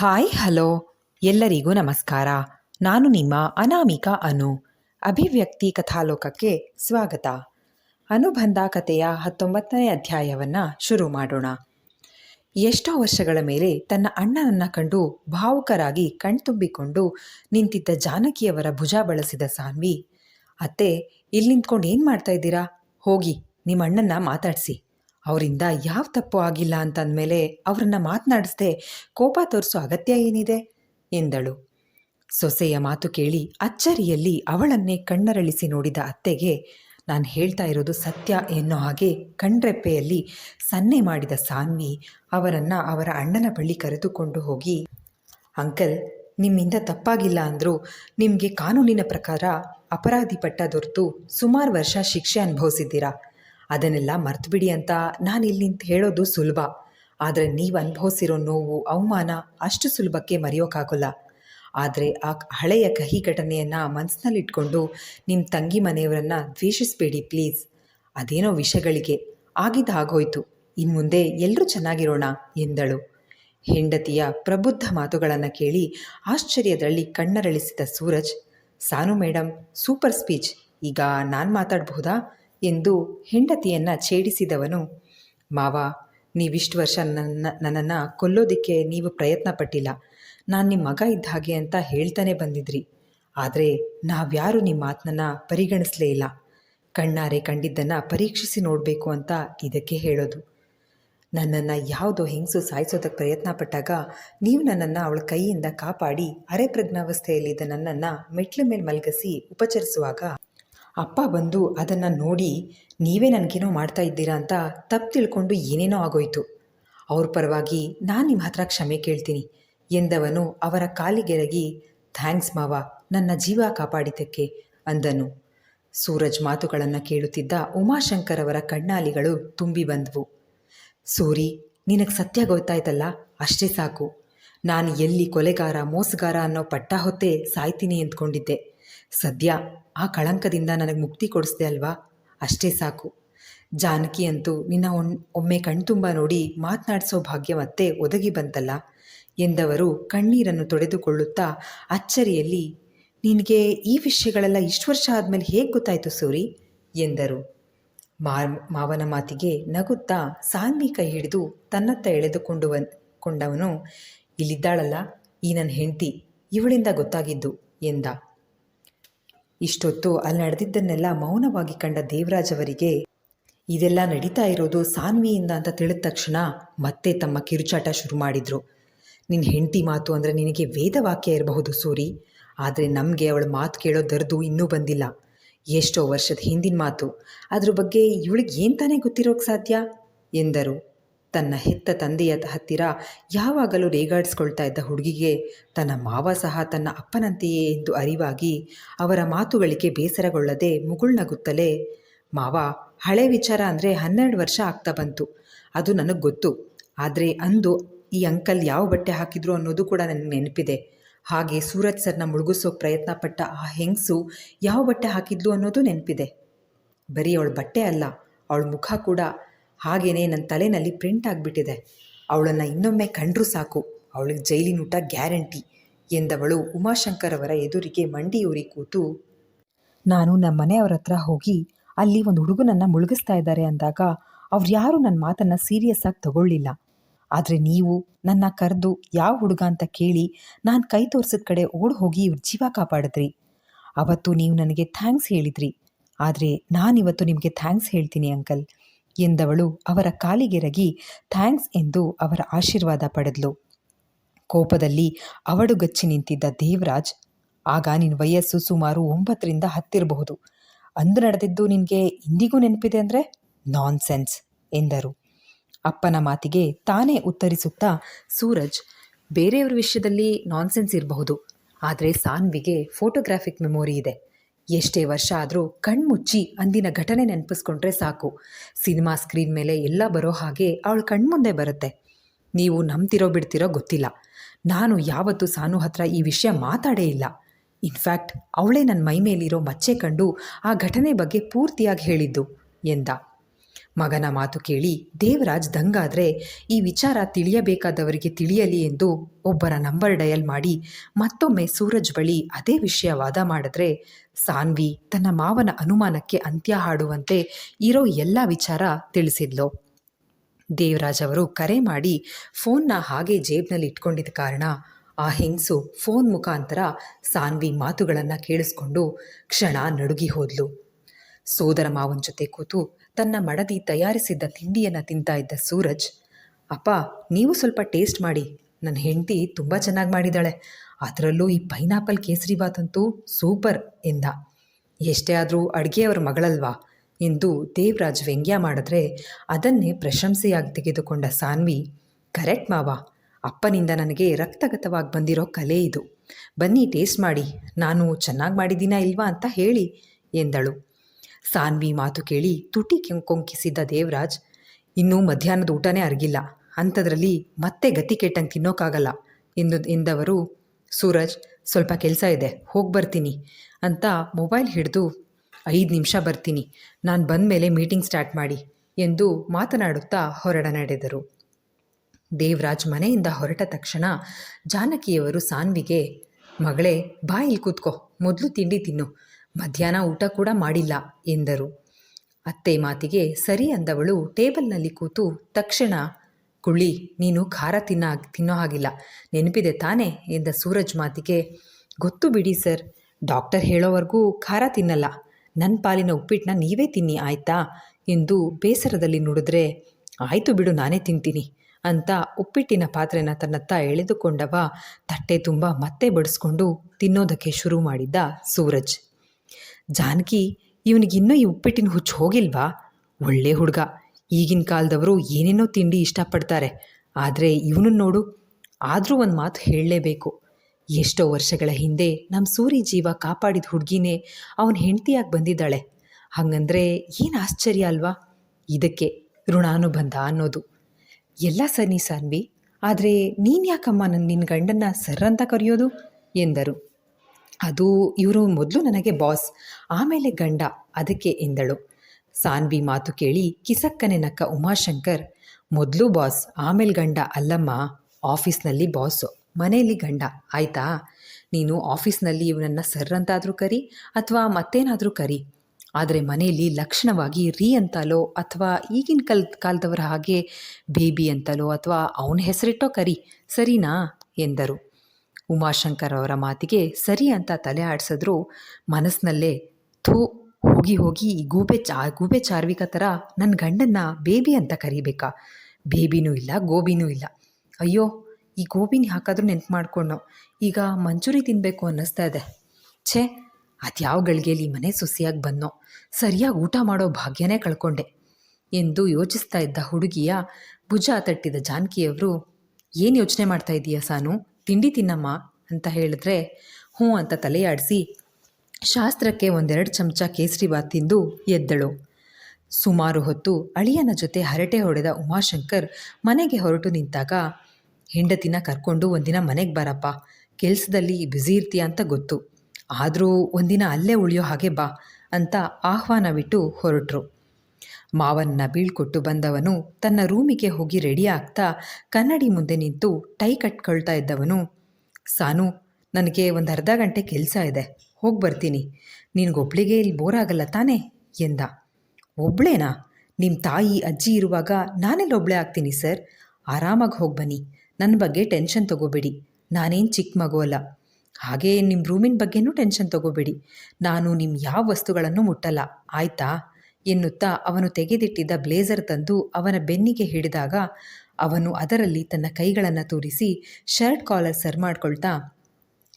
Hi, hello. ಎಲ್ಲರಿಗೂ ನಮಸ್ಕಾರ. ನಾನು ನಿಮ್ಮ ಅನಾಮಿಕಾ ಅನು. ಅಭಿವ್ಯಕ್ತಿ ಕಥಾಲೋಕಕ್ಕೆ ಸ್ವಾಗತ. ಅನುಬಂಧ ಕಥೆಯ ಹತ್ತೊಂಬತ್ತನೇ ಅಧ್ಯಾಯವನ್ನು ಶುರು ಮಾಡೋಣ. ಎಷ್ಟೋ ವರ್ಷಗಳ ಮೇಲೆ ತನ್ನ ಅಣ್ಣನನ್ನ ಕಂಡು ಭಾವುಕರಾಗಿ ಕಣ್ತುಂಬಿಕೊಂಡು ನಿಂತಿದ್ದ ಜಾನಕಿಯವರ ಭುಜ ಬಳಸಿದ ಸಾನ್ವಿ, ಅತ್ತೆ, ಇಲ್ಲಿ ನಿಂತ್ಕೊಂಡು ಏನು ಮಾಡ್ತಾ ಇದ್ದೀರಾ? ಹೋಗಿ ನಿಮ್ಮ ಅಣ್ಣನ್ನ ಮಾತಾಡಿಸಿ. ಅವರಿಂದ ಯಾವ ತಪ್ಪು ಆಗಿಲ್ಲ ಅಂತಂದಮೇಲೆ ಅವರನ್ನ ಮಾತನಾಡಿಸ್ದೆ ಕೋಪ ತೋರಿಸೋ ಅಗತ್ಯ ಏನಿದೆ? ಎಂದಳು. ಸೊಸೆಯ ಮಾತು ಕೇಳಿ ಅಚ್ಚರಿಯಲ್ಲಿ ಅವಳನ್ನೇ ಕಣ್ಣರಳಿಸಿ ನೋಡಿದ ಅತ್ತೆಗೆ, ನಾನು ಹೇಳ್ತಾ ಇರೋದು ಸತ್ಯ ಎನ್ನೋ ಹಾಗೆ ಕಣ್ರೆಪ್ಪೆಯಲ್ಲಿ ಸನ್ನೆ ಮಾಡಿದ ಸಾನ್ವಿ ಅವರನ್ನು ಅವರ ಅಣ್ಣನ ಬಳಿ ಕರೆದುಕೊಂಡು ಹೋಗಿ, ಅಂಕಲ್, ನಿಮ್ಮಿಂದ ತಪ್ಪಾಗಿಲ್ಲ ಅಂದರೂ ನಿಮಗೆ ಕಾನೂನಿನ ಪ್ರಕಾರ ಅಪರಾಧಿ ಪಟ್ಟ ದೊರೆತು ಸುಮಾರು ವರ್ಷ ಶಿಕ್ಷೆ ಅನುಭವಿಸಿದ್ದೀರಾ? ಅದನ್ನೆಲ್ಲ ಮರ್ತುಬಿಡಿ ಅಂತ ನಾನು ಇಲ್ಲಿ ನಿಂತು ಹೇಳೋದು ಸುಲಭ. ಆದರೆ ನೀವು ಅನುಭವಿಸಿರೋ ನೋವು, ಅವಮಾನ ಅಷ್ಟು ಸುಲಭಕ್ಕೆ ಮರೆಯೋಕ್ಕಾಗಲ್ಲ ಆದರೆ ಆ ಹಳೆಯ ಕಹಿ ಘಟನೆಯನ್ನು ಮನಸ್ಸಿನಲ್ಲಿಟ್ಕೊಂಡು ನಿಮ್ಮ ತಂಗಿ ಮನೆಯವರನ್ನು ದ್ವೇಷಿಸಬೇಡಿ ಪ್ಲೀಸ್. ಅದೇನೋ ವಿಷಯಗಳಿಗೆ ಆಗಿದ್ದ ಆಗೋಯ್ತು ಇನ್ನು ಮುಂದೆ ಎಲ್ಲರೂ ಚೆನ್ನಾಗಿರೋಣ, ಎಂದಳು. ಹೆಂಡತಿಯ ಪ್ರಬುದ್ಧ ಮಾತುಗಳನ್ನು ಕೇಳಿ ಆಶ್ಚರ್ಯದಲ್ಲಿ ಕಣ್ಣರಳಿಸಿದ Suraj, Sanu madam super speech. ಈಗ ನಾನು ಮಾತಾಡಬಹುದಾ? ಎಂದು ಹೆಂಡತಿಯನ್ನು ಛೇಡಿಸಿದವನು. ಮಾವ, ನೀವಿಷ್ಟು ವರ್ಷ ನನ್ನ, ನನ್ನನ್ನು ಕೊಲ್ಲೋದಕ್ಕೆ ನೀವು ಪ್ರಯತ್ನ ಪಟ್ಟಿಲ್ಲ ನಾನು ನಿಮ್ಮ ಮಗ ಇದ್ದ ಹಾಗೆ ಅಂತ ಹೇಳ್ತಾನೆ ಬಂದಿದ್ರಿ. ಆದರೆ ನಾವ್ಯಾರೂ ನಿಮ್ಮ ಮಾತನ್ನ ಪರಿಗಣಿಸಲೇ ಇಲ್ಲ. ಕಣ್ಣಾರೆ ಕಂಡಿದ್ದನ್ನು ಪರೀಕ್ಷಿಸಿ ನೋಡಬೇಕು ಅಂತ ಇದಕ್ಕೆ ಹೇಳೋದು. ನನ್ನನ್ನು ಯಾವುದೋ ಹೆಂಗಸು ಸಾಯಿಸೋದಕ್ಕೆ ಪ್ರಯತ್ನ ಪಟ್ಟಾಗ ನೀವು ನನ್ನನ್ನು ಅವಳ ಕೈಯಿಂದ ಕಾಪಾಡಿ ಅರೆ ಪ್ರಜ್ಞಾವಸ್ಥೆಯಲ್ಲಿದ್ದ ನನ್ನನ್ನು ಮೆಟ್ಲು ಮೇಲೆ ಮಲಗಿಸಿ ಉಪಚರಿಸುವಾಗ ಅಪ್ಪ ಬಂದು ಅದನ್ನು ನೋಡಿ, ನೀವೇ ನನಗೇನೋ ಮಾಡ್ತಾ ಇದ್ದೀರಾ ಅಂತ ತಪ್ಪು ತಿಳ್ಕೊಂಡು ಏನೇನೋ ಆಗೋಯ್ತು. ಅವ್ರ ಪರವಾಗಿ ನಾನು ನಿಮ್ಮ ಹತ್ರ ಕ್ಷಮೆ ಕೇಳ್ತೀನಿ ಎಂದವನು ಅವರ ಕಾಲಿಗೆರಗಿ ಥ್ಯಾಂಕ್ಸ್ ಮಾವ, ನನ್ನ ಜೀವ ಕಾಪಾಡಿದ್ದಕ್ಕೆ ಅಂದನು. ಸೂರಜ್ ಮಾತುಗಳನ್ನು ಕೇಳುತ್ತಿದ್ದ ಉಮಾಶಂಕರ್ ಅವರ ಕಣ್ಣಾಲಿಗಳು ತುಂಬಿ ಬಂದವು. ಸೂರಿ, ನಿನಗೆ ಸತ್ಯ ಗೊತ್ತಾಯ್ತಲ್ಲ? ಅಷ್ಟೇ ಸಾಕು. ನಾನು ಎಲ್ಲಿ ಕೊಲೆಗಾರ, ಮೋಸಗಾರ ಅನ್ನೋ ಪಟ್ಟ ಹೊತ್ತೇ ಸಾಯ್ತೀನಿ ಅಂದ್ಕೊಂಡಿದ್ದೆ ಸದ್ಯ ಆ ಕಳಂಕದಿಂದ ನನಗೆ ಮುಕ್ತಿ ಕೊಡಿಸ್ದೆ ಅಲ್ವಾ? ಅಷ್ಟೇ ಸಾಕು. ಜಾನಕಿ ಅಂತೂ ನಿನ್ನ ಒಮ್ಮೆ ಕಣ್ತುಂಬ ನೋಡಿ ಮಾತನಾಡಿಸೋ ಭಾಗ್ಯ ಮತ್ತೆ ಒದಗಿ ಬಂತಲ್ಲ? ಎಂದವರು ಕಣ್ಣೀರನ್ನು ತೊಡೆದುಕೊಳ್ಳುತ್ತಾ ಅಚ್ಚರಿಯಲ್ಲಿ, ನಿನಗೆ ಈ ವಿಷಯಗಳೆಲ್ಲ ಇಷ್ಟು ವರ್ಷ ಆದಮೇಲೆ ಹೇಗೆ ಗೊತ್ತಾಯಿತು ಸೂರಿ? ಎಂದರು. ಮಾವನ ಮಾತಿಗೆ ನಗುತ್ತಾ ಸಾನ್ವಿ ಕೈ ಹಿಡಿದು ತನ್ನತ್ತ ಎಳೆದುಕೊಂಡು ಕೊಂಡವನು, ಇಲ್ಲಿದ್ದಾಳಲ್ಲ, ಈ ನನ್ನ ಹೆಂಡತಿ, ಇವಳಿಂದ ಗೊತ್ತಾಗಿದ್ದು, ಎಂದ. ಇಷ್ಟೊತ್ತು ಅಲ್ಲಿ ನಡೆದಿದ್ದನ್ನೆಲ್ಲ ಮೌನವಾಗಿ ಕಂಡ ದೇವರಾಜ್ ಅವರಿಗೆ ಇದೆಲ್ಲ ನಡೀತಾ ಇರೋದು ಸಾನ್ವಿಯಿಂದ ಅಂತ ತಿಳಿದ ತಕ್ಷಣ ಮತ್ತೆ ತಮ್ಮ ಕಿರುಚಾಟ ಶುರು ಮಾಡಿದ್ರು. ನಿನ್ನ ಹೆಂಡತಿ ಮಾತು ಅಂದರೆ ನಿನಗೆ ವೇದವಾಕ್ಯ ಇರಬಹುದು ಸೂರಿ. ಆದರೆ ನಮಗೆ ಅವಳ ಮಾತು ಕೇಳೋ ದರ್ದು ಇನ್ನೂ ಬಂದಿಲ್ಲ. ಎಷ್ಟೋ ವರ್ಷದ ಹಿಂದಿನ ಮಾತು. ಅದ್ರ ಬಗ್ಗೆ ಇವಳಿಗೆ ಏನು ತಾನೇ ಗೊತ್ತಿರೋಕೆ ಸಾಧ್ಯ? ಎಂದರು. ತನ್ನ ಹೆತ್ತ ತಂದೆಯ ಹತ್ತಿರ ಯಾವಾಗಲೂ ರೇಗಾಡಿಸ್ಕೊಳ್ತಾ ಇದ್ದ ಹುಡುಗಿಗೆ ತನ್ನ ಮಾವ ಸಹ ತನ್ನ ಅಪ್ಪನಂತೆಯೇ ಎಂದು ಅರಿವಾಗಿ ಅವರ ಮಾತುಗಳಿಗೆ ಬೇಸರಗೊಳ್ಳದೆ ಮುಗುಳ್ನಗುತ್ತಲೇ ಮಾವ, ಹಳೆ ವಿಚಾರ ಅಂದರೆ ಹನ್ನೆರಡು ವರ್ಷ ಆಗ್ತಾ ಬಂತು. ಅದು ನನಗೆ ಗೊತ್ತು. ಆದರೆ ಅಂದು ಈ ಅಂಕಲ್ ಯಾವ ಬಟ್ಟೆ ಹಾಕಿದ್ರು ಅನ್ನೋದು ಕೂಡ ನನಗೆ ನೆನಪಿದೆ. ಹಾಗೆ ಸೂರಜ್ ಸರ್ನ ಮುಳುಗಿಸೋಕೆ ಪ್ರಯತ್ನ ಪಟ್ಟ ಆ ಹೆಂಗಸು ಯಾವ ಬಟ್ಟೆ ಹಾಕಿದ್ಲು ಅನ್ನೋದು ನೆನಪಿದೆ. ಬರೀ ಅವಳ ಬಟ್ಟೆ ಅಲ್ಲ, ಅವಳ ಮುಖ ಕೂಡ ಹಾಗೇನೆ ನನ್ನ ತಲೆನಲ್ಲಿ ಪ್ರಿಂಟ್ ಆಗಿಬಿಟ್ಟಿದೆ. ಅವಳನ್ನು ಇನ್ನೊಮ್ಮೆ ಕಂಡ್ರೂ ಸಾಕು. ಅವಳಿಗೆ ಜೈಲಿನೂಟ ಗ್ಯಾರಂಟಿ ಎಂದವಳು ಉಮಾಶಂಕರ್ ಅವರ ಎದುರಿಗೆ ಮಂಡಿಯೂರಿ ಕೂತು, ನಾನು ನಮ್ಮ ಮನೆಯವರ ಹತ್ರ ಹೋಗಿ ಅಲ್ಲಿ ಒಂದು ಹುಡುಗನನ್ನು ಮುಳುಗಿಸ್ತಾ ಇದ್ದಾರೆ ಅಂದಾಗ ಅವ್ರು ಯಾರೂ ನನ್ನ ಮಾತನ್ನು ಸೀರಿಯಸ್ ಆಗಿ ತಗೊಳ್ಳಿಲ್ಲ. ಆದರೆ ನೀವು ನನ್ನ ಕರೆದು ಯಾವ ಹುಡುಗ ಅಂತ ಕೇಳಿ ನಾನು ಕೈ ತೋರಿಸಿದ ಕಡೆ ಓಡ್ ಹೋಗಿ ಇವ್ರ ಜೀವ ಕಾಪಾಡಿದ್ರಿ. ಅವತ್ತು ನೀವು ನನಗೆ ಥ್ಯಾಂಕ್ಸ್ ಹೇಳಿದ್ರಿ. ಆದರೆ ನಾನಿವತ್ತು ನಿಮಗೆ ಥ್ಯಾಂಕ್ಸ್ ಹೇಳ್ತೀನಿ ಅಂಕಲ್. ಎಂದವಳು ಅವರ ಕಾಲಿಗೆರಗಿ, ಥ್ಯಾಂಕ್ಸ್ ಎಂದು ಅವರ ಆಶೀರ್ವಾದ ಪಡೆದ್ಲು. ಕೋಪದಲ್ಲಿ ಅವಡುಗಚ್ಚಿ ನಿಂತಿದ್ದ ದೇವರಾಜ್, ಆಗ ನಿನ್ನ ವಯಸ್ಸು ಸುಮಾರು ಒಂಬತ್ತರಿಂದ ಹತ್ತಿರಬಹುದು. ಅಂದು ನಡೆದಿದ್ದು ನಿನಗೆ ಇಂದಿಗೂ ನೆನಪಿದೆ ಅಂದರೆ? ನಾನ್ ಸೆನ್ಸ್ ಎಂದರು. ಅಪ್ಪನ ಮಾತಿಗೆ ತಾನೇ ಉತ್ತರಿಸುತ್ತಾ, ಸೂರಜ್, ಬೇರೆಯವ್ರ ವಿಷಯದಲ್ಲಿ ನಾನ್ಸೆನ್ಸ್ ಇರಬಹುದು. ಆದರೆ ಸಾನ್ವಿಗೆ ಫೋಟೋಗ್ರಾಫಿಕ್ ಮೆಮೊರಿ ಇದೆ. ಎಷ್ಟೇ ವರ್ಷ ಆದರೂ ಕಣ್ಮುಚ್ಚಿ ಅಂದಿನ ಘಟನೆ ನೆನಪಿಸ್ಕೊಂಡ್ರೆ ಸಾಕು. ಸಿನಿಮಾ ಸ್ಕ್ರೀನ್ ಮೇಲೆ ಎಲ್ಲ ಬರೋ ಹಾಗೆ ಅವಳು ಕಣ್ಮುಂದೆ ಬರುತ್ತೆ. ನೀವು ನಂಬ್ತಿರೋ ಬಿಡ್ತಿರೋ ಗೊತ್ತಿಲ್ಲ. ನಾನು ಯಾವತ್ತೂ ಸಾನು ಹತ್ರ ಈ ವಿಷಯ ಮಾತಾಡೇ ಇಲ್ಲ. ಇನ್ಫ್ಯಾಕ್ಟ್ ಅವಳೇ ನನ್ನ ಮೈ ಮೇಲಿರೋ ಮಚ್ಚೆ ಕಂಡು ಆ ಘಟನೆ ಬಗ್ಗೆ ಪೂರ್ತಿಯಾಗಿ ಹೇಳಿದ್ದು ಎಂದ. ಮಗನ ಮಾತು ಕೇಳಿ ದೇವರಾಜ್ ದಂಗಾದ್ರೆ, ಈ ವಿಚಾರ ತಿಳಿಯಬೇಕಾದವರಿಗೆ ತಿಳಿಯಲಿ ಎಂದು ಒಬ್ಬರ ನಂಬರ್ ಡಯಲ್ ಮಾಡಿ ಮತ್ತೊಮ್ಮೆ ಸೂರಜ್ ಬಳಿ ಅದೇ ವಿಷಯ ವಾದ ಮಾಡಿದ್ರೆ, ಸಾನ್ವಿ, ತನ್ನ ಮಾವನ ಅನುಮಾನಕ್ಕೆ ಅಂತ್ಯ ಹಾಡುವಂತೆ ಇರೋ ಎಲ್ಲ ವಿಚಾರ ತಿಳಿಸಿದ್ಲು. ದೇವರಾಜ್ ಅವರು ಕರೆ ಮಾಡಿ ಫೋನ್ನ ಹಾಗೆ ಜೇಬ್ನಲ್ಲಿ ಇಟ್ಕೊಂಡಿದ್ದ ಕಾರಣ ಆ ಹೆಂಗಸು ಫೋನ್ ಮುಖಾಂತರ ಸಾನ್ವಿ ಮಾತುಗಳನ್ನು ಕೇಳಿಸ್ಕೊಂಡು ಕ್ಷಣ ನಡುಗಿ ಹೋದ್ಲು. ಸೋದರ ಮಾವನ ಜೊತೆ ಕೂತು ತನ್ನ ಮಡದಿ ತಯಾರಿಸಿದ್ದ ತಿಂಡಿಯನ್ನು ತಿಂತಾ ಇದ್ದ ಸೂರಜ್, ಅಪ್ಪ, ನೀವು ಸ್ವಲ್ಪ ಟೇಸ್ಟ್ ಮಾಡಿ. ನನ್ನ ಹೆಂಡತಿ ತುಂಬ ಚೆನ್ನಾಗಿ ಮಾಡಿದ್ದಾಳೆ ಅದರಲ್ಲೂ ಈ ಪೈನಾಪಲ್ ಕೇಸರಿ ಬಾತಂತೂ ಸೂಪರ್ ಎಂದ. ಎಷ್ಟೇ ಆದರೂ ಅಡುಗೆಯವರ ಮಗಳಲ್ವಾ? ಎಂದು ದೇವರಾಜ್ ವ್ಯಂಗ್ಯ ಮಾಡಿದ್ರೆ ಅದನ್ನೇ ಪ್ರಶಂಸೆಯಾಗಿ ತೆಗೆದುಕೊಂಡ ಸಾನ್ವಿ, ಕರೆಕ್ಟ್ ಮಾವ. ಅಪ್ಪನಿಂದ ನನಗೆ ರಕ್ತಗತವಾಗಿ ಬಂದಿರೋ ಕಲೆ ಇದು. ಬನ್ನಿ ಟೇಸ್ಟ್ ಮಾಡಿ. ನಾನು ಚೆನ್ನಾಗಿ ಮಾಡಿದ್ದೀನಾ ಇಲ್ವಾ ಅಂತ ಹೇಳಿ ಎಂದಳು. ಸಾನ್ವಿ ಮಾತು ಕೇಳಿ ತುಟಿ ಕೊಂಕಿಸಿದ್ದ ದೇವರಾಜ್, ಇನ್ನೂ ಮಧ್ಯಾಹ್ನದ ಊಟನೇ ಅರಗಿಲ್ಲ. ಅಂಥದ್ರಲ್ಲಿ ಮತ್ತೆ ಗತಿ ಕೆಟ್ಟಂಗೆ ತಿನ್ನೋಕ್ಕಾಗಲ್ಲ ಎಂದು ಎಂದವರು, ಸೂರಜ್, ಸ್ವಲ್ಪ ಕೆಲಸ ಇದೆ, ಹೋಗಿ ಬರ್ತೀನಿ ಅಂತ ಮೊಬೈಲ್ ಹಿಡಿದು, ಐದು ನಿಮಿಷ ಬರ್ತೀನಿ, ನಾನು ಬಂದ ಮೇಲೆ ಮೀಟಿಂಗ್ ಸ್ಟಾರ್ಟ್ ಮಾಡಿ ಎಂದು ಮಾತನಾಡುತ್ತಾ ಹೊರಡ ನಡೆದರು. ದೇವರಾಜ್ ಮನೆಯಿಂದ ಹೊರಟ ತಕ್ಷಣ ಜಾನಕಿಯವರು ಸಾನ್ವಿಗೆ, ಮಗಳೇ ಬಾಯಿಲ್ ಕೂತ್ಕೋ, ಮೊದಲು ತಿಂಡಿ ತಿನ್ನು ಮಧ್ಯಾಹ್ನ ಊಟ ಕೂಡ ಮಾಡಿಲ್ಲ ಎಂದರು. ಅತ್ತೆ ಮಾತಿಗೆ, ಸರಿ ಅಂದವಳು ಟೇಬಲ್ನಲ್ಲಿ ಕೂತು, ತಕ್ಷಣ ಕುಳ್ಳಿ, ನೀನು ಖಾರ ತಿನ್ನ, ತಿನ್ನೋ ಹಾಗಿಲ್ಲ. ನೆನಪಿದೆ ತಾನೆ? ಎಂದ ಸೂರಜ್ ಮಾತಿಗೆ, ಗೊತ್ತು ಬಿಡಿ ಸರ್, ಡಾಕ್ಟರ್ ಹೇಳೋವರೆಗೂ ಖಾರ ತಿನ್ನಲ್ಲ. ನನ್ನ ಪಾಲಿನ ಉಪ್ಪಿಟ್ಟನ್ನ ನೀವೇ ತಿನ್ನಿ, ಆಯ್ತಾ? ಎಂದು ಬೇಸರದಲ್ಲಿ ನುಡಿದ್ರೆ, ಆಯಿತು ಬಿಡು, ನಾನೇ ತಿಂತೀನಿ ಅಂತ ಉಪ್ಪಿಟ್ಟಿನ ಪಾತ್ರೆನ ತನ್ನತ್ತ ಎಳೆದುಕೊಂಡವ, ತಟ್ಟೆ ತುಂಬ ಮತ್ತೆ ಬಡಿಸ್ಕೊಂಡು ತಿನ್ನೋದಕ್ಕೆ ಶುರು ಮಾಡಿದ್ದ ಸೂರಜ್. ಜಾನಕಿ ಇವನಿಗಿನ್ನೂ ಈ ಉಪ್ಪಿಟ್ಟಿನ ಹುಚ್ಚು ಹೋಗಿಲ್ವಾ? ಒಳ್ಳೆ ಹುಡುಗ. ಈಗಿನ ಕಾಲದವರು ಏನೇನೋ ತಿಂಡಿ ಇಷ್ಟಪಡ್ತಾರೆ. ಆದರೆ ಇವನು ನೋಡು, ಆದರೂ ಒಂದು ಮಾತು ಹೇಳಲೇಬೇಕು. ಎಷ್ಟೋ ವರ್ಷಗಳ ಹಿಂದೆ ನಮ್ಮ ಸೂರಿ ಜೀವ ಕಾಪಾಡಿದ ಹುಡುಗಿನೇ ಅವನ ಹೆಂಡತಿಯಾಗಿ ಬಂದಿದ್ದಾಳೆ. ಹಾಗಂದ್ರೆ ಏನು ಆಶ್ಚರ್ಯ ಅಲ್ವಾ? ಇದಕ್ಕೆ ಋಣಾನುಬಂಧ ಅನ್ನೋದು. ಎಲ್ಲ ಸರಿ, ಸಾನ್ವಿ. ಆದರೆ ನೀನು ಯಾಕಮ್ಮ ನನ್ನ ನಿನ್ನ ಗಂಡನ್ನ ಸರ್ ಅಂತ ಕರೆಯೋದು? ಎಂದರು. ಅದು ಇವರು ಮೊದಲು ನನಗೆ ಬಾಸ್, ಆಮೇಲೆ ಗಂಡ, ಅದಕ್ಕೆ ಎಂದಳು. ಸಾನ್ವಿ ಮಾತು ಕೇಳಿ ಕಿಸಕ್ಕನೆ ನಕ್ಕ ಉಮಾಶಂಕರ್, ಮೊದಲು ಬಾಸ್, ಆಮೇಲೆ ಗಂಡ ಅಲ್ಲಮ್ಮ, ಆಫೀಸ್ನಲ್ಲಿ ಬಾಸು, ಮನೆಯಲ್ಲಿ ಗಂಡ, ಆಯ್ತಾ? ನೀನು ಆಫೀಸ್ನಲ್ಲಿ ಇವನನ್ನು ಸರ್ ಅಂತಾದರೂ ಕರಿ ಅಥವಾ ಮತ್ತೇನಾದರೂ ಕರಿ, ಆದರೆ ಮನೆಯಲ್ಲಿ ಲಕ್ಷಣವಾಗಿ ರೀ ಅಂತಲೋ ಅಥವಾ ಈಗಿನ ಕಲ್, ಕಾಲದವರ ಹಾಗೆ ಬೇಬಿ ಅಂತಲೋ ಅಥವಾ ಅವನ ಹೆಸರಿಟ್ಟೋ ಕರಿ, ಸರಿನಾ? ಎಂದರು. ಉಮಾಶಂಕರ್ ಅವರ ಮಾತಿಗೆ ಸರಿ ಅಂತ ತಲೆ ಆಡಿಸಿದ್ರು ಮನಸ್ಸಿನಲ್ಲೇ ಥೂ, ಹೋಗಿ ಹೋಗಿ ಈ ಗೂಬೆ ಚಾ, ಗೂಬೆ ಚಾರ್ವಿಕ ಥರ ನನ್ನ ಗಂಡನ್ನ ಬೇಬಿ ಅಂತ ಕರಿಬೇಕಾ? ಬೇಬಿನೂ ಇಲ್ಲ, ಗೋಬಿನೂ ಇಲ್ಲ. ಅಯ್ಯೋ, ಈ ಗೋಬಿನ ಹಾಕಾದ್ರೂ ನೆನ್ಪು ಮಾಡ್ಕೊಂಡು ಈಗ ಮಂಚೂರಿ ತಿನ್ನಬೇಕು ಅನ್ನಿಸ್ತಾ ಇದೆ. ಛೇ, ಅದ್ಯಾವ ಗಳಿಗೆಯಲ್ಲಿ ಮನೆ ಸುಸಿಯಾಗಿ ಬಂದೋ ಸರಿಯಾಗಿ ಊಟ ಮಾಡೋ ಭಾಗ್ಯನೇ ಕಳ್ಕೊಂಡೆ. ಎಂದು ಯೋಚಿಸ್ತಾ ಇದ್ದ ಹುಡುಗಿಯ ಭುಜ ತಟ್ಟಿದ ಜಾನಕಿಯವರು, ಏನು ಯೋಚನೆ ಮಾಡ್ತಾ ಇದೀಯ ಸಾನು? ತಿಂಡಿ ತಿನ್ನಮ್ಮ ಅಂತ ಹೇಳಿದ್ರೆ, ಹ್ಞೂ ಅಂತ ತಲೆಯಾಡಿಸಿ ಶಾಸ್ತ್ರಕ್ಕೆ ಒಂದೆರಡು ಚಮಚ ಕೇಸರಿ ಬಾತ್ ತಿಂದು ಎದ್ದಳು. ಸುಮಾರು ಹೊತ್ತು ಅಳಿಯನ ಜೊತೆ ಹರಟೆ ಹೊಡೆದ ಉಮಾಶಂಕರ್ ಮನೆಗೆ ಹೊರಟು ನಿಂತಾಗ, ಹೆಂಡತಿನ ಕರ್ಕೊಂಡು ಒಂದಿನ ಮನೆಗೆ ಬರಪ್ಪ, ಕೆಲಸದಲ್ಲಿ ಬ್ಯುಸಿ ಇರ್ತೀಯ ಅಂತ ಗೊತ್ತು. ಆದರೂ ಒಂದಿನ ಅಲ್ಲೇ ಉಳಿಯೋ ಹಾಗೆ ಬಾ ಅಂತ ಆಹ್ವಾನವಿಟ್ಟು ಹೊರಟರು. ಮಾವನ್ನ ಬೀಳ್ಕೊಟ್ಟು ಬಂದವನು ತನ್ನ ರೂಮಿಗೆ ಹೋಗಿ ರೆಡಿ ಆಗ್ತಾ ಕನ್ನಡಿ ಮುಂದೆ ನಿಂತು ಟೈ ಕಟ್ಕೊಳ್ತಾ ಇದ್ದವನು, ಸಾನು, ನನಗೆ ಒಂದು ಅರ್ಧ ಗಂಟೆ ಕೆಲಸ ಇದೆ, ಹೋಗಿ ಬರ್ತೀನಿ. ನಿನಗೊಬ್ಳಿಗೆ ಇಲ್ಲಿ ಬೋರ್ ಆಗಲ್ಲ ತಾನೇ? ಎಂದ. ಒಬ್ಳೇನಾ? ನಿಮ್ಮ ತಾಯಿ, ಅಜ್ಜಿ ಇರುವಾಗ ನಾನೆಲ್ಲ ಒಬ್ಳೆ ಆಗ್ತೀನಿ ಸರ್? ಆರಾಮಾಗಿ ಹೋಗಿ ಬನ್ನಿ. ನನ್ನ ಬಗ್ಗೆ ಟೆನ್ಷನ್ ತಗೋಬೇಡಿ. ನಾನೇನು ಚಿಕ್ಕ ಮಗು ಅಲ್ಲ. ಹಾಗೇ ನಿಮ್ಮ ರೂಮಿನ ಬಗ್ಗೆನೂ ಟೆನ್ಷನ್ ತಗೋಬೇಡಿ. ನಾನು ನಿಮ್ಮ ಯಾವ ವಸ್ತುಗಳನ್ನು ಮುಟ್ಟಲ್ಲ. ಆಯ್ತಾ? ಎನ್ನುತ್ತಾ ಅವನು ತೆಗೆದಿಟ್ಟಿದ್ದ ಬ್ಲೇಸರ್ ತಂದು ಅವನ ಬೆನ್ನಿಗೆ ಹಿಡಿದಾಗ ಅವನು ಅದರಲ್ಲಿ ತನ್ನ ಕೈಗಳನ್ನು ತೋರಿಸಿ ಶರ್ಟ್ ಕಾಲರ್ ಸರ್ ಮಾಡಿಕೊಳ್ತಾ,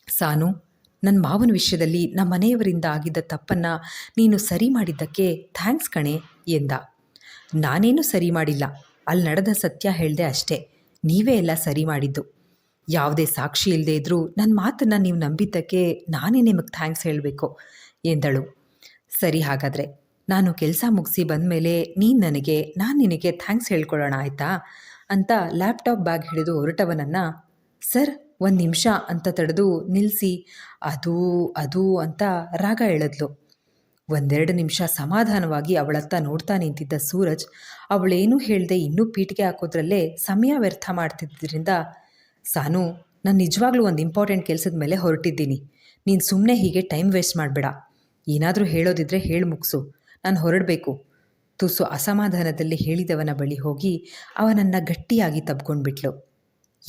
ಸಾನು ನನ್ನ ಮಾವನ ವಿಷಯದಲ್ಲಿ ನಮ್ಮ ಮನೆಯವರಿಂದ ಆಗಿದ್ದ ತಪ್ಪನ್ನು ನೀನು ಸರಿ ಮಾಡಿದ್ದಕ್ಕೆ ಥ್ಯಾಂಕ್ಸ್ ಕಣೆ ಎಂದ. ನಾನೇನು ಸರಿ ಮಾಡಿಲ್ಲ. ಅಲ್ಲಿ ನಡೆದ ಸತ್ಯ ಹೇಳಿದೆ ಅಷ್ಟೇ. ನೀವೇ ಎಲ್ಲ ಸರಿ ಮಾಡಿದ್ದು. ಯಾವುದೇ ಸಾಕ್ಷಿ ಇಲ್ಲದೆ ಇದ್ದರೂ ನನ್ನ ಮಾತನ್ನು ನೀವು ನಂಬಿದ್ದಕ್ಕೆ ನಾನೇ ನಿಮಗೆ ಥ್ಯಾಂಕ್ಸ್ ಹೇಳಬೇಕು ಎಂದಳು. ಸರಿ ಹಾಗಾದರೆ. ನಾನು ಕೆಲಸ ಮುಗಿಸಿ ಬಂದಮೇಲೆ ನೀನು ನನಗೆ, ನಾನು ನಿನಗೆ ಥ್ಯಾಂಕ್ಸ್ ಹೇಳ್ಕೊಳ್ಳೋಣ ಆಯಿತಾ? ಅಂತ ಲ್ಯಾಪ್ಟಾಪ್ ಬ್ಯಾಗ್ ಹಿಡಿದು ಹೊರಟವನನ್ನು, ಸರ್, ಒಂದು ನಿಮಿಷ ಅಂತ ತಡೆದು ನಿಲ್ಲಿಸಿ ಅದು ಅದು ಅಂತ ರಾಗ ಎಳೆದ್ಲು. ಒಂದೆರಡು ನಿಮಿಷ ಸಮಾಧಾನವಾಗಿ ಅವಳತ್ತ ನೋಡ್ತಾ ನಿಂತಿದ್ದ ಸೂರಜ್, ಅವಳೇನೂ ಹೇಳದೆ ಇನ್ನೂ ಪೀಟಿಗೆ ಹಾಕೋದ್ರಲ್ಲೇ ಸಮಯ ವ್ಯರ್ಥ ಮಾಡ್ತಿದ್ದರಿಂದ ಸಾನು, ನಾನು ನಿಜವಾಗ್ಲೂ ಒಂದು ಇಂಪಾರ್ಟೆಂಟ್ ಕೆಲಸದ ಮೇಲೆ ಹೊರಟಿದ್ದೀನಿ. ನೀನು ಸುಮ್ಮನೆ ಹೀಗೆ ಟೈಮ್ ವೇಸ್ಟ್ ಮಾಡಬೇಡ. ಏನಾದರೂ ಹೇಳೋದಿದ್ರೆ ಹೇಳಿ ಮುಗಿಸು. ನಾನು ಹೊರಡಬೇಕು. ತುಸು ಅಸಮಾಧಾನದಲ್ಲಿ ಹೇಳಿದವನ ಬಳಿ ಹೋಗಿ ಅವನನ್ನು ಗಟ್ಟಿಯಾಗಿ ತಬ್ಕೊಂಡ್ಬಿಟ್ಲು.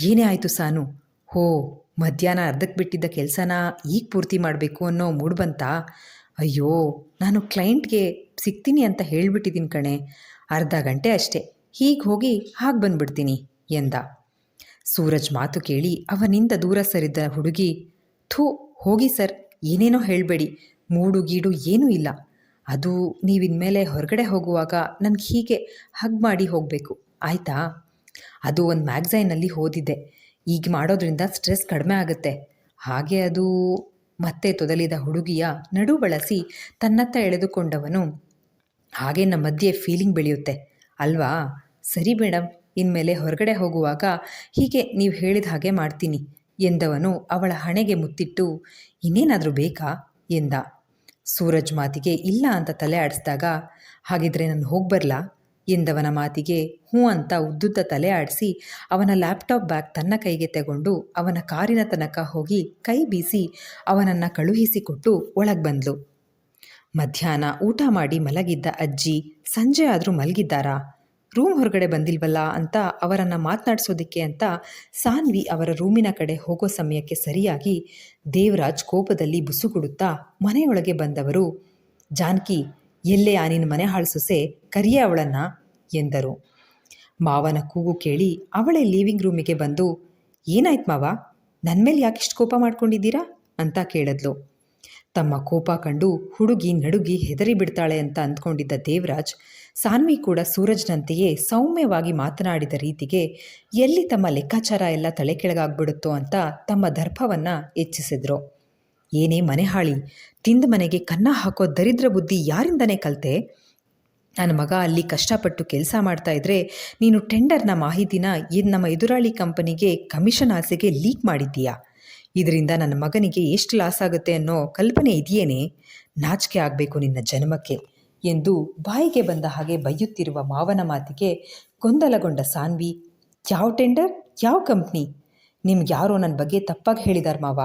ಏನೇ ಆಯಿತು ಸಾನು? ಹೋ, ಮಧ್ಯಾಹ್ನ ಅರ್ಧಕ್ಕೆ ಬಿಟ್ಟಿದ್ದ ಕೆಲಸನ ಈಗ ಪೂರ್ತಿ ಮಾಡಬೇಕು ಅನ್ನೋ ಮೂಡ್ ಬಂತಾ? ಅಯ್ಯೋ, ನಾನು ಕ್ಲೈಂಟ್ಗೆ ಸಿಗ್ತೀನಿ ಅಂತ ಹೇಳಿಬಿಟ್ಟಿದ್ದೀನಿ ಕಣೆ. ಅರ್ಧ ಗಂಟೆ ಅಷ್ಟೇ. ಹೀಗೆ ಹೋಗಿ ಹಾಗೆ ಬಂದ್ಬಿಡ್ತೀನಿ ಎಂದ. ಸೂರಜ್ ಮಾತು ಕೇಳಿ ಅವನಿಂದ ದೂರ ಸರಿದ ಹುಡುಗಿ, ಥೂ, ಹೋಗಿ ಸರ್, ಏನೇನೋ ಹೇಳಬೇಡಿ. ಮೂಡು ಗೀಡು ಏನೂ ಇಲ್ಲ. ಅದು ನೀವಿನ್ಮೇಲೆ ಹೊರಗಡೆ ಹೋಗುವಾಗ ನನಗೆ ಹೀಗೆ ಹಗ್ ಮಾಡಿ ಹೋಗಬೇಕು. ಆಯಿತಾ? ಅದು ಒಂದು ಮ್ಯಾಗ್ಝೈನಲ್ಲಿ ಓದಿದ್ದೆ ಈಗ ಮಾಡೋದ್ರಿಂದ ಸ್ಟ್ರೆಸ್ ಕಡಿಮೆ ಆಗುತ್ತೆ. ಹಾಗೆ ಅದು ಮತ್ತೆ ತೊದಲಿದ ಹುಡುಗಿಯ ನಡು ಬಳಸಿ ತನ್ನತ್ತ ಎಳೆದುಕೊಂಡವನು ಹಾಗೆ ನಮ್ಮ ಮಧ್ಯೆ ಫೀಲಿಂಗ್ ಬೆಳೆಯುತ್ತೆ. ಅಲ್ವಾ? ಸರಿ ಮೇಡಮ್ ಇನ್ಮೇಲೆ ಹೊರಗಡೆ ಹೋಗುವಾಗ ಹೀಗೆ ನೀವು ಹೇಳಿದ ಹಾಗೆ ಮಾಡ್ತೀನಿ ಎಂದವನು ಅವಳ ಹಣೆಗೆ ಮುತ್ತಿಟ್ಟು, ಇನ್ನೇನಾದರೂ ಬೇಕಾ? ಎಂದ. ಸೂರಜ್ ಮಾತಿಗೆ ಇಲ್ಲ ಅಂತ ತಲೆ ಆಡಿಸಿದಾಗ, ಹಾಗಿದ್ರೆ ನಾನು ಹೋಗಿ ಬರಲಾ? ಎಂದವನ ಮಾತಿಗೆ, ಹ್ಞೂ ಅಂತ ಉದ್ದುದ್ದ ತಲೆ ಆಡಿಸಿ, ಅವನ ಲ್ಯಾಪ್ಟಾಪ್ ಬ್ಯಾಗ್ ತನ್ನ ಕೈಗೆ ತಗೊಂಡು, ಅವನ ಕಾರಿನ ತನಕ ಹೋಗಿ ಕೈ ಬೀಸಿ, ಅವನನ್ನು ಕಳುಹಿಸಿಕೊಟ್ಟು ಒಳಗೆ ಬಂದ್ಲು. ಮಧ್ಯಾಹ್ನ ಊಟ ಮಾಡಿ ಮಲಗಿದ್ದ ಅಜ್ಜಿ, ಸಂಜೆ ಆದರೂ ಮಲಗಿದ್ದಾರಾ? ರೂಮ್ ಹೊರಗಡೆ ಬಂದಿಲ್ವಲ್ಲ ಅಂತ ಅವರನ್ನು ಮಾತನಾಡಿಸೋದಕ್ಕೆ ಅಂತ ಸಾನ್ವಿ ಅವರ ರೂಮಿನ ಕಡೆ ಹೋಗೋ ಸಮಯಕ್ಕೆ ಸರಿಯಾಗಿ ದೇವರಾಜ್ ಕೋಪದಲ್ಲಿ ಬುಸುಗುಡುತ್ತಾ ಮನೆಯೊಳಗೆ ಬಂದವರು, ಜಾನಕಿ, ಎಲ್ಲೇ ಆ ನಿನ್ನ ಮನೆ ಹಾಳು ಸೊಸೆ? ಕರಿಯೇ ಅವಳನ್ನ, ಎಂದರು. ಮಾವನ ಕೂಗು ಕೇಳಿ ಅವಳೇ ಲೀವಿಂಗ್ ರೂಮಿಗೆ ಬಂದು, ಏನಾಯ್ತು ಮಾವ? ನನ್ನ ಮೇಲೆ ಯಾಕಿಷ್ಟು ಕೋಪ ಮಾಡ್ಕೊಂಡಿದ್ದೀರಾ? ಅಂತ ಕೇಳಿದ್ಲು. ತಮ್ಮ ಕೋಪ ಕಂಡು ಹುಡುಗಿ ನಡುಗಿ ಹೆದರಿ ಬಿಡ್ತಾಳೆ ಅಂತ ಅಂದ್ಕೊಂಡಿದ್ದ ದೇವರಾಜ್ ಸಾನ್ವಿ ಕೂಡ ಸೂರಜ್ನಂತೆಯೇ ಸೌಮ್ಯವಾಗಿ ಮಾತನಾಡಿದ ರೀತಿಗೆ ಎಲ್ಲಿ ತಮ್ಮ ಲೆಕ್ಕಾಚಾರ ಎಲ್ಲ ತಲೆಕೆಳಗಾಗ್ಬಿಡುತ್ತೋ ಅಂತ ತಮ್ಮ ದರ್ಪವನ್ನು ಹೆಚ್ಚಿಸಿದ್ರು. ಏನೇ ಮನೆ ಹಾಳಿ, ತಿಂದ ಮನೆಗೆ ಕನ್ನ ಹಾಕೋ ದರಿದ್ರ ಬುದ್ಧಿ ಯಾರಿಂದನೇ ಕಲಿತೆ? ನನ್ನ ಮಗ ಅಲ್ಲಿ ಕಷ್ಟಪಟ್ಟು ಕೆಲಸ ಮಾಡ್ತಾ ಇದ್ರೆ ನೀನು ಟೆಂಡರ್ನ ಮಾಹಿತಿನ ಇದು ನಮ್ಮ ಎದುರಾಳಿ ಕಂಪನಿಗೆ ಕಮಿಷನ್ ಆಸೆಗೆ ಲೀಕ್ ಮಾಡಿದ್ದೀಯಾ? ಇದರಿಂದ ನನ್ನ ಮಗನಿಗೆ ಎಷ್ಟು ಲಾಸ್ ಆಗುತ್ತೆ ಅನ್ನೋ ಕಲ್ಪನೆ ಇದೆಯೇನೆ? ನಾಚಿಕೆ ಆಗಬೇಕು ನಿನ್ನ ಜನ್ಮಕ್ಕೆ. ಎಂದು ಬಾಯಿಗೆ ಬಂದ ಹಾಗೆ ಬೈಯುತ್ತಿರುವ ಮಾವನ ಮಾತಿಗೆ ಗೊಂದಲಗೊಂಡ ಸಾನ್ವಿ, ಯಾವ ಟೆಂಡರ್? ಯಾವ ಕಂಪ್ನಿ? ನಿಮ್ಗೆ ಯಾರೋ ನನ್ನ ಬಗ್ಗೆ ತಪ್ಪಾಗಿ ಹೇಳಿದಾರ ಮಾವ.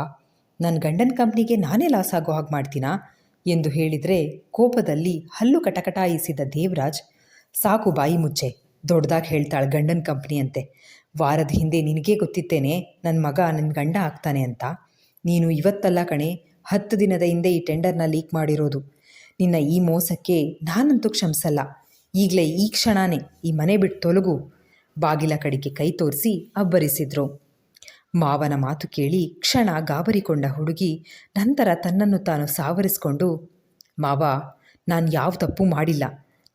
ನನ್ನ ಗಂಡನ ಕಂಪ್ನಿಗೆ ನಾನೇ ಲಾಸ್ ಆಗೋ ಹಾಗೆ ಮಾಡ್ತೀನಾ? ಎಂದು ಹೇಳಿದರೆ ಕೋಪದಲ್ಲಿ ಹಲ್ಲು ಕಟಕಟಾಯಿಸಿದ ದೇವರಾಜ್, ಸಾಕು ಬಾಯಿ ಮುಚ್ಚೆ ದೊಡ್ಡದಾಗಿ ಹೇಳ್ತಾಳೆ ಗಂಡನ ಕಂಪ್ನಿ ಅಂತೆ. ವಾರದ ಹಿಂದೆ ನಿನಗೇ ಗೊತ್ತಿತ್ತೇನೆ ನನ್ನ ಮಗ ನನ್ನ ಗಂಡ ಆಗ್ತಾನೆ ಅಂತ. ನೀನು ಇವತ್ತಲ್ಲ ಕಣೆ, ಹತ್ತು ದಿನದ ಹಿಂದೆ ಈ ಟೆಂಡರ್ನ ಲೀಕ್ ಮಾಡಿರೋದು. ನಿನ್ನ ಈ ಮೋಸಕ್ಕೆ ನಾನಂತೂ ಕ್ಷಮಿಸಲ್ಲ. ಈಗಲೇ ಈ ಕ್ಷಣನೇ ಈ ಮನೆ ಬಿಟ್ಟು ತೊಲಗು. ಬಾಗಿಲ ಕಡೆಗೆ ಕೈ ತೋರಿಸಿ ಅಬ್ಬರಿಸಿದ್ರು. ಮಾವನ ಮಾತು ಕೇಳಿ ಕ್ಷಣ ಗಾಬರಿಕೊಂಡ ಹುಡುಗಿ ನಂತರ ತನ್ನನ್ನು ತಾನು ಸಾವರಿಸಿಕೊಂಡು, ಮಾವ, ನಾನು ಯಾವ ತಪ್ಪು ಮಾಡಿಲ್ಲ.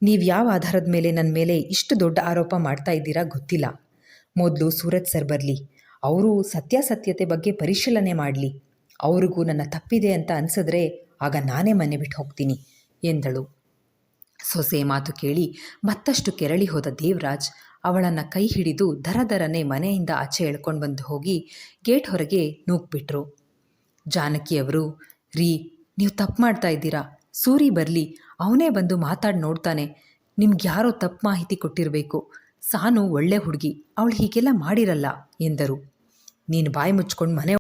ನೀವು ಯಾವ ಆಧಾರದ ಮೇಲೆ ನನ್ನ ಮೇಲೆ ಇಷ್ಟು ದೊಡ್ಡ ಆರೋಪ ಮಾಡ್ತಾ ಇದ್ದೀರಾ ಗೊತ್ತಿಲ್ಲ. ಮೊದಲು ಸೂರಜ್ ಸರ್ ಬರಲಿ. ಅವರು ಸತ್ಯಾಸತ್ಯತೆ ಬಗ್ಗೆ ಪರಿಶೀಲನೆ ಮಾಡಲಿ. ಅವ್ರಿಗೂ ನನ್ನ ತಪ್ಪಿದೆ ಅಂತ ಅನ್ಸಿದ್ರೆ ಆಗ ನಾನೇ ಮನೆ ಬಿಟ್ಟು ಹೋಗ್ತೀನಿ. ಎಂದಳು. ಸೊಸೆ ಮಾತು ಕೇಳಿ ಮತ್ತಷ್ಟು ಕೆರಳಿ ಹೋದ ದೇವರಾಜ್ ಅವಳನ್ನು ಕೈ ಹಿಡಿದು ದರದರನೆ ಮನೆಯಿಂದ ಆಚೆ ಎಳ್ಕೊಂಡು ಬಂದು ಹೋಗಿ ಗೇಟ್ ಹೊರಗೆ ನೂಕ್ಬಿಟ್ರು. ಜಾನಕಿಯವರು ರೀ, ನೀವು ತಪ್ಪು ಮಾಡ್ತಾ ಇದ್ದೀರಾ? ಸೂರಿ ಬರಲಿ, ಅವನೇ ಬಂದು ಮಾತಾಡಿ ನೋಡ್ತಾನೆ. ನಿಮ್ಗೆ ಯಾರೋ ತಪ್ಪು ಮಾಹಿತಿ ಕೊಟ್ಟಿರಬೇಕು. ಸಾನು ಒಳ್ಳೆ ಹುಡುಗಿ, ಅವಳು ಹೀಗೆಲ್ಲ ಮಾಡಿರಲ್ಲ, ಎಂದರು. ನೀನು ಬಾಯಿ ಮುಚ್ಕೊಂಡು ಮನೆ